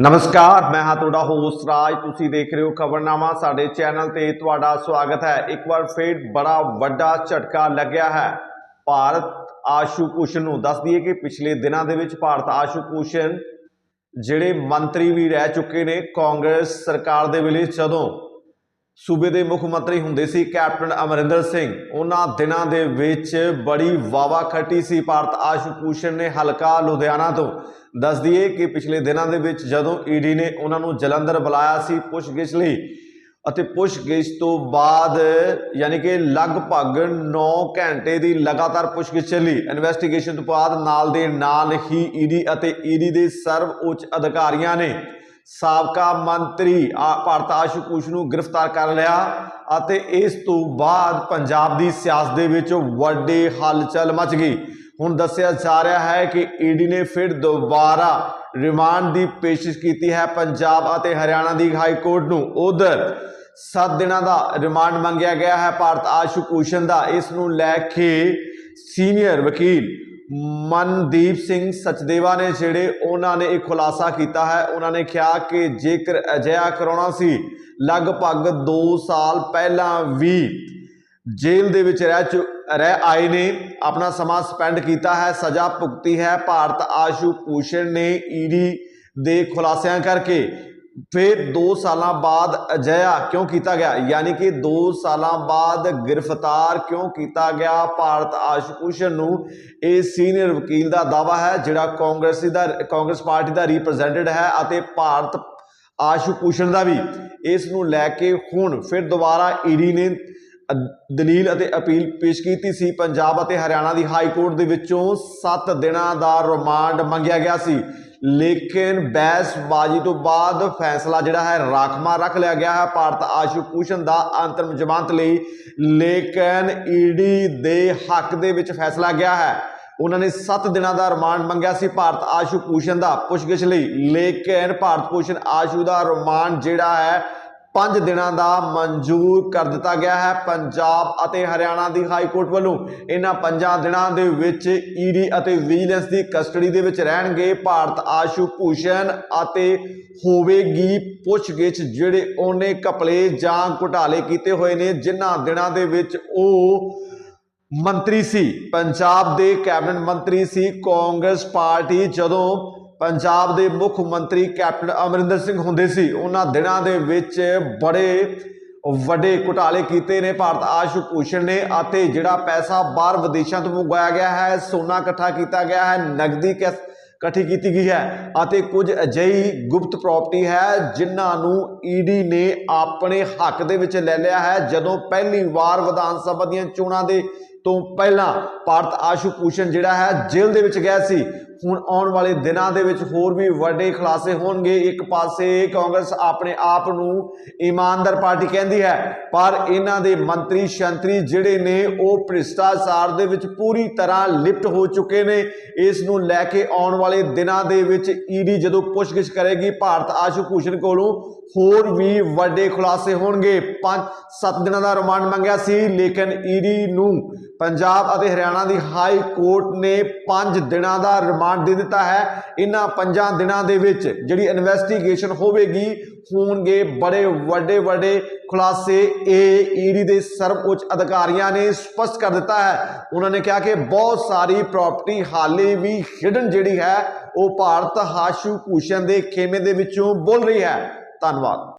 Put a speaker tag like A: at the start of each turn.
A: ਨਮਸਕਾਰ, ਮੈਂ ਹਾਂ ਤੁਹਾਡਾ ਹੋਸਟ ਰਾਜ। ਤੁਸੀਂ ਦੇਖ ਰਹੇ ਹੋ ਖਬਰਨਾਮਾ। ਸਾਡੇ ਚੈਨਲ ਤੇ ਤੁਹਾਡਾ ਸਵਾਗਤ ਹੈ। ਇੱਕ ਵਾਰ ਫੇਰ ਬੜਾ ਵੱਡਾ ਝਟਕਾ ਲੱਗਿਆ ਹੈ। ਭਾਰਤ ਆਸ਼ੂ ਭੂਸ਼ਣ ਨੂੰ ਦੱਸ ਦਈਏ ਕਿ ਪਿਛਲੇ ਦਿਨਾਂ ਦੇ ਵਿੱਚ ਭਾਰਤ ਆਸ਼ੂ ਭੂਸ਼ਣ ਜਿਹੜੇ ਮੰਤਰੀ ਵੀ ਰਹਿ ਚੁੱਕੇ ਨੇ, ਕਾਂਗਰਸ ਸਰਕਾਰ ਦੇ ਵੇਲੇ ਜਦੋਂ ਸੂਬੇ ਦੇ ਮੁੱਖ ਮੰਤਰੀ ਹੁੰਦੇ ਸੀ ਕੈਪਟਨ ਅਮਰਿੰਦਰ ਸਿੰਘ। ਉਹਨਾਂ ਦਿਨਾਂ ਦੇ ਵਿੱਚ ਬੜੀ ਵਾਵਾ ਖੱਟੀ ਸੀ। ਭਾਰਤ ਆਸ਼ੂ ਭੂਸ਼ਣ ਨੇ ਹਲਕਾ ਲੁਧਿਆਣਾ ਤੋਂ ਦੱਸ ਦਈਏ ਕਿ ਪਿਛਲੇ ਦਿਨਾਂ ਦੇ ਵਿੱਚ ਜਦੋਂ ਈਡੀ ਨੇ ਉਹਨਾਂ ਨੂੰ ਜਲੰਧਰ ਬੁਲਾਇਆ ਸੀ ਪੁੱਛਗਿੱਛ ਲਈ ਅਤੇ ਪੁੱਛਗਿੱਛ ਤੋਂ ਬਾਅਦ ਯਾਨੀ ਕਿ ਲਗਭਗ 9 ਘੰਟੇ ਦੀ ਲਗਾਤਾਰ ਪੁੱਛਗਿੱਛ ਚੱਲੀ ਇਨਵੈਸਟੀਗੇਸ਼ਨ ਤੋਂ ਬਾਅਦ ਨਾਲ ਦੇ ਨਾਲ ਹੀ ਈਡੀ ਅਤੇ ਈਡੀ ਦੇ ਸਰਵ ਉੱਚ ਅਧਿਕਾਰੀਆਂ ਨੇ ਸਾਬਕਾ ਮੰਤਰੀ ਆ- ਭਾਰਤ ਆਸ਼ੂ ਭੂਸ਼ਣ ਨੂੰ ਗ੍ਰਿਫਤਾਰ ਕਰ ਲਿਆ ਅਤੇ ਇਸ ਤੋਂ ਬਾਅਦ ਪੰਜਾਬ ਦੀ ਸਿਆਸਤ ਦੇ ਵਿੱਚ ਵੱਡੀ ਹਲਚਲ ਮਚ ਗਈ। ਹੁਣ ਦੱਸਿਆ ਜਾ ਰਿਹਾ ਹੈ ਕਿ ਈਡੀ ਨੇ ਫਿਰ ਦੁਬਾਰਾ ਰਿਮਾਂਡ ਦੀ ਪੇਸ਼ਿਸ਼ ਕੀਤੀ ਹੈ ਪੰਜਾਬ ਅਤੇ ਹਰਿਆਣਾ ਦੀ ਹਾਈ ਕੋਰਟ ਨੂੰ। ਉਧਰ 7 ਦਿਨਾਂ ਦਾ ਰਿਮਾਂਡ ਮੰਗਿਆ ਗਿਆ ਹੈ ਭਾਰਤ ਆਸ਼ੂ ਭੂਸ਼ਣ ਦਾ। ਇਸ ਨੂੰ ਲੈ ਕੇ ਸੀਨੀਅਰ ਵਕੀਲ ਮਨਦੀਪ ਸਿੰਘ ਸਚਦੇਵਾ ਨੇ ਜਿਹੜੇ ਉਹਨਾਂ ਨੇ ਇਹ ਖੁਲਾਸਾ ਕੀਤਾ ਹੈ, ਉਹਨਾਂ ਨੇ ਕਿਹਾ ਕਿ ਜੇਕਰ ਅਜਿਹਾ ਕਰਾਉਣਾ ਸੀ, ਲਗਭਗ 2 ਸਾਲ ਪਹਿਲਾਂ ਵੀ ਜੇਲ੍ਹ ਦੇ ਵਿੱਚ ਰਹਿ ਚੁ- ਰਹਿ ਆਏ ਨੇ, ਆਪਣਾ ਸਮਾਂ ਸਪੈਂਡ ਕੀਤਾ ਹੈ, ਸਜ਼ਾ ਭੁਗਤੀ ਹੈ। ਭਾਰਤ ਆਸ਼ੂ ਭੂਸ਼ਣ ਨੇ ਈਡੀ ਦੇ ਖੁਲਾਸਿਆਂ ਕਰਕੇ ਫਿਰ 2 ਸਾਲਾਂ ਬਾਅਦ ਅਜਿਹਾ ਕਿਉਂ ਕੀਤਾ ਗਿਆ? ਯਾਨੀ ਕਿ 2 ਸਾਲਾਂ ਬਾਅਦ ਗ੍ਰਿਫਤਾਰ ਕਿਉਂ ਕੀਤਾ ਗਿਆ? ਭਾਰਤ ਆਸ਼ੂ ਭੂਸ਼ਣ ਨੂੰ ਇਹ ਸੀਨੀਅਰ ਵਕੀਲ ਦਾ ਦਾਵਾ ਹੈ, ਜਿਹੜਾ ਕਾਂਗਰਸੀ ਦਾ, ਕਾਂਗਰਸ ਪਾਰਟੀ ਦਾ ਰਿਪਰੈਜ਼ੈਂਟੇਟਿਵ ਹੈ ਅਤੇ ਭਾਰਤ ਆਸ਼ੂ ਭੂਸ਼ਣ ਦਾ ਵੀ। ਇਸ ਨੂੰ ਲੈ ਕੇ ਹੁਣ ਫਿਰ ਦੁਬਾਰਾ ਈਡੀ ਨੇ ਦਲੀਲ ਅਤੇ ਅਪੀਲ ਪੇਸ਼ ਕੀਤੀ ਸੀ। ਪੰਜਾਬ ਅਤੇ ਹਰਿਆਣਾ ਦੀ ਹਾਈ ਕੋਰਟ ਦੇ ਵਿੱਚੋਂ 7 ਦਿਨਾਂ ਦਾ ਰਿਮਾਂਡ ਮੰਗਿਆ ਗਿਆ ਸੀ। ਲੇਕਿਨ ਬਹਿਸਬਾਜ਼ੀ ਤੋਂ ਬਾਅਦ ਫੈਸਲਾ ਜਿਹੜਾ ਹੈ ਰਾਖਮਾ ਰੱਖ ਲਿਆ ਗਿਆ ਹੈ। ਭਾਰਤ ਆਸ਼ੂ ਭੂਸ਼ਣ ਦਾ ਅੰਤਰਮ ਜ਼ਮਾਨਤ ਲਈ। ਲੇਕਿਨ ਈਡੀ ਦੇ ਹੱਕ ਦੇ ਵਿੱਚ ਫੈਸਲਾ ਗਿਆ ਹੈ। ਉਹਨਾਂ ਨੇ 7 ਦਿਨਾਂ ਦਾ ਰਿਮਾਂਡ ਮੰਗਿਆ ਸੀ ਭਾਰਤ ਆਸ਼ੂ ਭੂਸ਼ਣ ਦਾ ਪੁੱਛਗਿੱਛ ਲਈ। ਲੇਕਿਨ ਭਾਰਤ ਭੂਸ਼ਣ ਆਸ਼ੂ ਦਾ ਰਿਮਾਂਡ ਜਿਹੜਾ ਹੈ 5 ਦਿਨਾਂ ਦਾ ਮਨਜ਼ੂਰ ਕਰ ਦਿੱਤਾ ਗਿਆ ਹੈ ਪੰਜਾਬ ਅਤੇ ਹਰਿਆਣਾ ਦੀ ਹਾਈ ਕੋਰਟ ਵੱਲੋਂ। ਇਹਨਾਂ 5 ਦਿਨਾਂ ਦੇ ਵਿੱਚ ਈਡੀ ਅਤੇ ਵਿਜੀਲੈਂਸ ਦੀ ਕਸਟਡੀ ਦੇ ਵਿੱਚ ਰਹਿਣਗੇ। ਭਾਰਤ ਆਸ਼ੂ ਭੂਸ਼ਣ ਅਤੇ ਹੋਵੇਗੀ ਪੁੱਛਗਿੱਛ, ਜਿਹੜੇ ਉਹਨੇ ਘਪਲੇ ਜਾਂ ਘੁਟਾਲੇ ਕੀਤੇ ਹੋਏ ਨੇ, ਜਿਨ੍ਹਾਂ ਦਿਨਾਂ ਦੇ ਵਿੱਚ ਉਹ ਮੰਤਰੀ ਸੀ। ਪੰਜਾਬ ਦੇ ਕੈਬਨਿਟ ਮੰਤਰੀ ਸੀ। ਕਾਂਗਰਸ ਪਾਰਟੀ ਜਦੋਂ ਪੰਜਾਬ ਦੇ ਮੁੱਖ ਮੰਤਰੀ ਕੈਪਟਨ ਅਮਰਿੰਦਰ ਸਿੰਘ ਹੁੰਦੇ ਸੀ। ਉਹਨਾਂ ਦਿਨਾਂ ਦੇ ਵਿੱਚ ਬੜੇ ਵੱਡੇ ਘੁਟਾਲੇ ਕੀਤੇ ਨੇ। ਭਾਰਤ ਆਸ਼ੂ ਭੂਸ਼ਣ ਨੇ ਅਤੇ ਜਿਹੜਾ ਪੈਸਾ ਬਾਹਰ ਵਿਦੇਸ਼ਾਂ ਤੋਂ ਮੰਗਵਾਇਆ ਗਿਆ ਹੈ, ਸੋਨਾ ਇਕੱਠਾ ਕੀਤਾ ਗਿਆ ਹੈ, ਨਗਦੀ ਕੈਸ ਇਕੱਠੀ ਕੀਤੀ ਗਈ ਹੈ ਅਤੇ ਕੁਝ ਅਜਿਹੀ ਗੁਪਤ ਪ੍ਰਾਪਰਟੀ ਹੈ ਜਿਨ੍ਹਾਂ ਨੂੰ ਈਡੀ ਨੇ ਆਪਣੇ ਹੱਕ ਦੇ ਵਿੱਚ ਲੈ ਲਿਆ ਹੈ। ਜਦੋਂ ਪਹਿਲੀ ਵਾਰ ਵਿਧਾਨ ਸਭਾ ਦੀਆਂ ਚੋਣਾਂ ਦੇ ਤੋਂ ਪਹਿਲਾਂ ਭਾਰਤ ਆਸ਼ੂ ਭੂਸ਼ਣ ਜਿਹੜਾ ਹੈ ਜੇਲ੍ਹ ਦੇ ਵਿੱਚ ਗਿਆ ਸੀ। ਹੁਣ ਆਉਣ ਵਾਲੇ ਦਿਨਾਂ ਦੇ ਵਿੱਚ ਹੋਰ ਵੀ ਵੱਡੇ ਖੁਲਾਸੇ ਹੋਣਗੇ। ਇੱਕ ਪਾਸੇ ਕਾਂਗਰਸ ਆਪਣੇ ਆਪ ਨੂੰ ਇਮਾਨਦਾਰ ਪਾਰਟੀ ਕਹਿੰਦੀ ਹੈ, ਪਰ ਇਹਨਾਂ ਦੇ ਮੰਤਰੀ ਸ਼ੰਤਰੀ ਜਿਹੜੇ ਨੇ, ਉਹ ਭ੍ਰਿਸ਼ਟਾਚਾਰ ਦੇ ਵਿੱਚ ਪੂਰੀ ਤਰ੍ਹਾਂ ਲਿਪਟ ਹੋ ਚੁੱਕੇ ਨੇ। ਇਸ ਨੂੰ ਲੈ ਕੇ ਆਉਣ ਵਾਲੇ ਦਿਨਾਂ ਦੇ ਵਿੱਚ ਈਡੀ ਜਦੋਂ ਪੁੱਛਗਿੱਛ ਕਰੇਗੀ, ਭਾਰਤ ਆਸ਼ੂ ਭੂਸ਼ਣ ਕੋਲੋਂ ਹੋਰ ਵੀ ਵੱਡੇ ਖੁਲਾਸੇ ਹੋਣਗੇ। 5-7 ਦਿਨਾਂ ਦਾ ਰਿਮਾਂਡ ਮੰਗਿਆ ਸੀ, ਲੇਕਿਨ ਈਡੀ ਨੂੰ ਪੰਜਾਬ ਅਤੇ ਹਰਿਆਣਾ ਦੀ ਹਾਈ ਕੋਰਟ ਨੇ 5 ਦਿਨਾਂ ਦਾ ਰਿਮਾਂਡ ਦੇ ਦਿੱਤਾ ਹੈ। ਇਹਨਾਂ 5 ਦਿਨਾਂ ਦੇ ਵਿੱਚ ਜਿਹੜੀ ਇਨਵੈਸਟੀਗੇਸ਼ਨ ਹੋਵੇਗੀ, ਹੋਣਗੇ ਬੜੇ ਵੱਡੇ ਵੱਡੇ ਖੁਲਾਸੇ। ਇਹ ਈਡੀ ਦੇ ਸਰਵ ਉੱਚ ਅਧਿਕਾਰੀਆਂ ਨੇ ਸਪਸ਼ਟ ਕਰ ਦਿੱਤਾ ਹੈ। ਉਹਨਾਂ ਨੇ ਕਿਹਾ ਕਿ ਬਹੁਤ ਸਾਰੀ ਪ੍ਰਾਪਰਟੀ ਹਾਲੇ ਵੀ ਹਿਡਨ ਜਿਹੜੀ ਹੈ, ਉਹ ਭਾਰਤ ਹਾਸ਼ੂ ਭੂਸ਼ਣ ਦੇ ਖੇਮੇ ਦੇ ਵਿੱਚੋਂ ਬੋਲ ਰਹੀ ਹੈ। ਧੰਨਵਾਦ।